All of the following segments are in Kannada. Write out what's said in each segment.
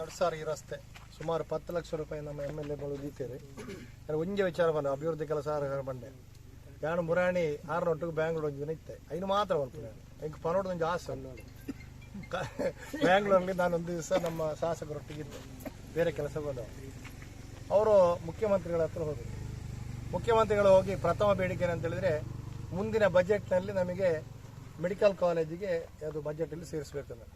ನಡ್ಸಾರ ಈ ರಸ್ತೆ. ಸುಮಾರು ಪತ್ತು ಲಕ್ಷ ರೂಪಾಯಿ ನಮ್ಮ ಎಂ ಎಲ್ ಎಗಳು ದೀತೇರಿ ಒಂಜೆ ವಿಚಾರ ಬಂದ ಅಭಿವೃದ್ಧಿ ಕೆಲಸ ಬಂದೆ ಯಾಣ ಮುರಾಣಿ ಆರ್ನೊಟ್ಟಿಗೆ ಬ್ಯಾಂಗ್ಳೂರ್ ಒಂದು ದಿನ ಇತ್ತೆ. ಐನು ಮಾತ್ರ ಬಂತು ನಾನು ಪನೋಡ್ ಒಂದು ಆಸೆ. ನಾನು ಒಂದು ದಿವಸ ನಮ್ಮ ಶಾಸಕರೊಟ್ಟಿಗಿದ್ದೆ ಬೇರೆ ಕೆಲಸ ಬಂದವರು ಅವರು ಮುಖ್ಯಮಂತ್ರಿಗಳ ಹತ್ರ ಹೋದರು. ಮುಖ್ಯಮಂತ್ರಿಗಳು ಹೋಗಿ ಪ್ರಥಮ ಬೇಡಿಕೆ ಅಂತ ಹೇಳಿದ್ರೆ ಮುಂದಿನ ಬಜೆಟ್ನಲ್ಲಿ ನಮಗೆ ಮೆಡಿಕಲ್ ಕಾಲೇಜಿಗೆ ಅದು ಬಜೆಟಲ್ಲಿ ಸೇರಿಸಬೇಕಂದ್ರೆ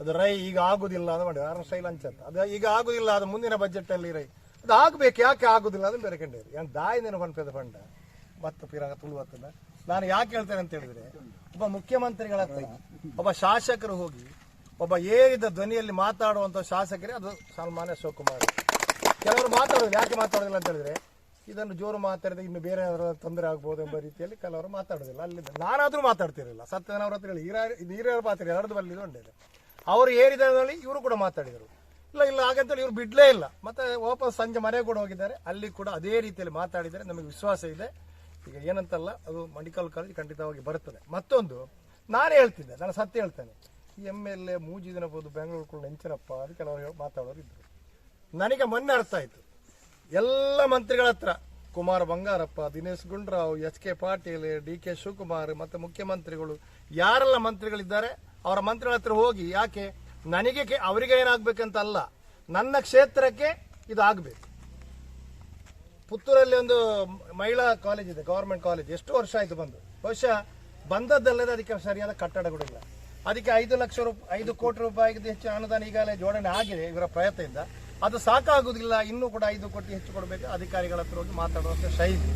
ಅದು ರೈ ಈಗ ಆಗುದಿಲ್ಲ ಅಂತ ಮಾಡಿ ಸ್ಟೈಲ್ ಅಂತ. ಅದು ಈಗ ಆಗುದಿಲ್ಲ, ಅದು ಮುಂದಿನ ಬಜೆಟ್ ಅಲ್ಲಿ ರೈ. ಅದು ಆಗ್ಬೇಕು, ಯಾಕೆ ಆಗುದಿಲ್ಲ ಅಂತ ಬೇರೆ ಕಂಡೇರಿ ದಾಯಿ ದಾಯಿನ ಪನ್ಪೇದ ಫಂಡ ಮತ್ತೆ ಪಿರಾಗ ತುಳುವತ್ತದ ನಾನು ಯಾಕೆ ಹೇಳ್ತೇನೆ ಅಂತ ಹೇಳಿದ್ರೆ, ಒಬ್ಬ ಮುಖ್ಯಮಂತ್ರಿಗಳ ಒಬ್ಬ ಶಾಸಕರು ಹೋಗಿ, ಒಬ್ಬ ಏರಿದ ಧ್ವನಿಯಲ್ಲಿ ಮಾತಾಡುವಂತ ಶಾಸಕರೇ ಅದು ಸಲ್ಮಾನ್ ಶಿವಕುಮಾರ್ ಕೆಲವರು ಮಾತಾಡೋದಿಲ್ಲ. ಯಾಕೆ ಮಾತಾಡೋದಿಲ್ಲ ಅಂತ ಹೇಳಿದ್ರೆ, ಇದನ್ನು ಜೋರು ಮಾತಾಡಿದ್ರೆ ಇನ್ನು ಬೇರೆ ತೊಂದರೆ ಆಗ್ಬೋದು ಎಂಬ ರೀತಿಯಲ್ಲಿ ಕೆಲವರು ಮಾತಾಡೋದಿಲ್ಲ. ಅಲ್ಲಿಂದ ನಾನಾದ್ರೂ ಮಾತಾಡ್ತಿರಲಿಲ್ಲ. ಸತ್ಯನವರ ಹತ್ರ ಹೇಳಿ ಹೀರ ಹೀರ ಪಾತ್ರ ಎರಡು ಬಲ್ಲಿ ಅವರು ಏರಿದಲ್ಲಿ ಇವರು ಕೂಡ ಮಾತಾಡಿದರು. ಇಲ್ಲ ಇಲ್ಲ, ಹಾಗಂತೇಳಿ ಇವರು ಬಿಡ್ಲೇ ಇಲ್ಲ. ಮತ್ತೆ ವಾಪಸ್ ಸಂಜೆ ಮನೆಗೆ ಕೂಡ ಹೋಗಿದ್ದಾರೆ. ಅಲ್ಲಿ ಕೂಡ ಅದೇ ರೀತಿಯಲ್ಲಿ ಮಾತಾಡಿದರೆ ನಮಗೆ ವಿಶ್ವಾಸ ಇದೆ. ಈಗ ಏನಂತಲ್ಲ, ಅದು ಮೆಡಿಕಲ್ ಕಾಲೇಜ್ ಖಂಡಿತವಾಗಿ ಬರುತ್ತದೆ ಮತ್ತೊಂದು, ನಾನು ಹೇಳ್ತಿದ್ದೆ, ನಾನು ಸತ್ಯ ಹೇಳ್ತೇನೆ. ಎಂ ಎಲ್ ಎ ಮೂಜಿ ದಿನ ಬೋದು ಬೆಂಗಳೂರು ಕೂಡ ನೆಂಚನಪ್ಪ ಅದು ಕೆಲವರು ಮಾತಾಡೋರು ಇದ್ರು. ನನಗೆ ಮೊನ್ನೆ ಅರ್ಥ ಆಯ್ತು. ಎಲ್ಲ ಮಂತ್ರಿಗಳ ಹತ್ರ, Kumar Bangarappa, Dinesh Gundurao, H K Patil, D K Shivakumar, ಮತ್ತೆ ಮುಖ್ಯಮಂತ್ರಿಗಳು, ಯಾರೆಲ್ಲ ಮಂತ್ರಿಗಳಿದ್ದಾರೆ ಅವರ ಮಂತ್ರಿಗಳ ಹತ್ರ ಹೋಗಿ ಯಾಕೆ ನನಗೆ ಅವರಿಗೆ ಏನಾಗಬೇಕಂತ ಅಲ್ಲ ನನ್ನ ಕ್ಷೇತ್ರಕ್ಕೆ ಇದು ಆಗಬೇಕು. ಪುತ್ತೂರಲ್ಲಿ ಒಂದು ಮಹಿಳಾ ಕಾಲೇಜ್ ಇದೆ ಗವರ್ಮೆಂಟ್ ಕಾಲೇಜ್ ಎಷ್ಟು ವರ್ಷ ಆಯಿತು ಬಂದು. ಬಹುಶಃ ಬಂದದ್ದಲ್ಲದೆ ಅದಕ್ಕೆ ಸರಿಯಾದ ಕಟ್ಟಡಗಳಿಲ್ಲ ಅದಕ್ಕೆ ಐದು ಲಕ್ಷ ರೂಪಾಯಿ ಐದು ಕೋಟಿ ರೂಪಾಯಿಗಿಂತ ಹೆಚ್ಚು ಅನುದಾನ ಈಗಾಗಲೇ ಜೋಡಣೆ ಆಗಿದೆ ಇವರ ಪ್ರಯತ್ನದಿಂದ. ಅದು ಸಾಕಾಗುವುದಿಲ್ಲ ಇನ್ನೂ ಕೂಡ ಐದು ಕೋಟಿ ಹೆಚ್ಚು ಕೊಡಬೇಕು ಅಧಿಕಾರಿಗಳ ಹತ್ರ ಹೋಗಿ ಮಾತಾಡುವಂಥ ಶೈಲಿ.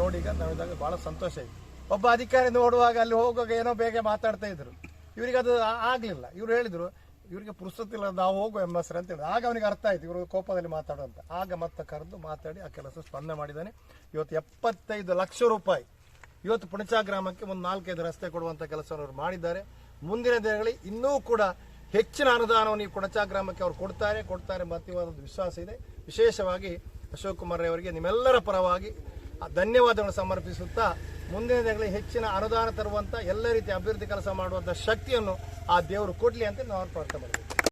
ನೋಡಿ ಈಗ ನೋಡಿದಾಗ ಬಹಳ ಸಂತೋಷ ಇದೆ ಒಬ್ಬ ಅಧಿಕಾರಿ ನೋಡುವಾಗ ಅಲ್ಲಿ ಹೋಗುವಾಗ ಏನೋ ಬೇಗ ಮಾತಾಡ್ತಾ ಇದ್ರು. ಇವರಿಗೆ ಅದು ಆಗಲಿಲ್ಲ. ಇವರು ಹೇಳಿದರು, ಇವರಿಗೆ ಪುರುಸತ್ತಿಲ್ಲ ನಾವು ಹೋಗುವ ಎಂ ಎಸ್ ಅಂತ ಹೇಳಿದ್ರು. ಆಗ ಅವನಿಗೆ ಅರ್ಥ ಆಯ್ತು. ಇವರು ಕೋಪದಲ್ಲಿ ಮಾತಾಡುವಂತ. ಆಗ ಮತ್ತೆ ಕರೆದು ಮಾತಾಡಿ ಆ ಕೆಲಸ ಸ್ಪಂದನೆ ಮಾಡಿದ್ದಾನೆ. ಇವತ್ತು ಎಪ್ಪತ್ತೈದು ಲಕ್ಷ ರೂಪಾಯಿ. ಇವತ್ತು ಪುಣಚಾ ಗ್ರಾಮಕ್ಕೆ ಒಂದು ನಾಲ್ಕೈದು ರಸ್ತೆ ಕೊಡುವಂತ ಕೆಲಸವನ್ನು ಅವರು ಮಾಡಿದ್ದಾರೆ. ಮುಂದಿನ ದಿನಗಳಲ್ಲಿ ಇನ್ನೂ ಕೂಡ ಹೆಚ್ಚಿನ ಅನುದಾನವನ್ನು ಈ ಕುಣಚಾ ಗ್ರಾಮಕ್ಕೆ ಅವರು ಕೊಡ್ತಾರೆ. ಕೊಡ್ತಾರೆ ಮತ್ತು ಒಂದು ವಿಶ್ವಾಸ ಇದೆ. ವಿಶೇಷವಾಗಿ ಅಶೋಕ್ ಕುಮಾರ್ ಅವರಿಗೆ ನಿಮ್ಮೆಲ್ಲರ ಪರವಾಗಿ ಆ ಧನ್ಯವಾದಗಳನ್ನು ಸಮರ್ಪಿಸುತ್ತಾ ಮುಂದಿನ ದಿನಗಳಲ್ಲಿ ಹೆಚ್ಚಿನ ಅನುದಾನ ತರುವಂಥ ಎಲ್ಲ ರೀತಿಯ ಅಭಿವೃದ್ಧಿ ಕೆಲಸ ಮಾಡುವಂತ ಶಕ್ತಿಯನ್ನು ಆ ದೇವರು ಕೊಡಲಿ ಅಂತ ನಾವು ಪ್ರಾರ್ಥನೆ ಮಾಡ್ತೀವಿ.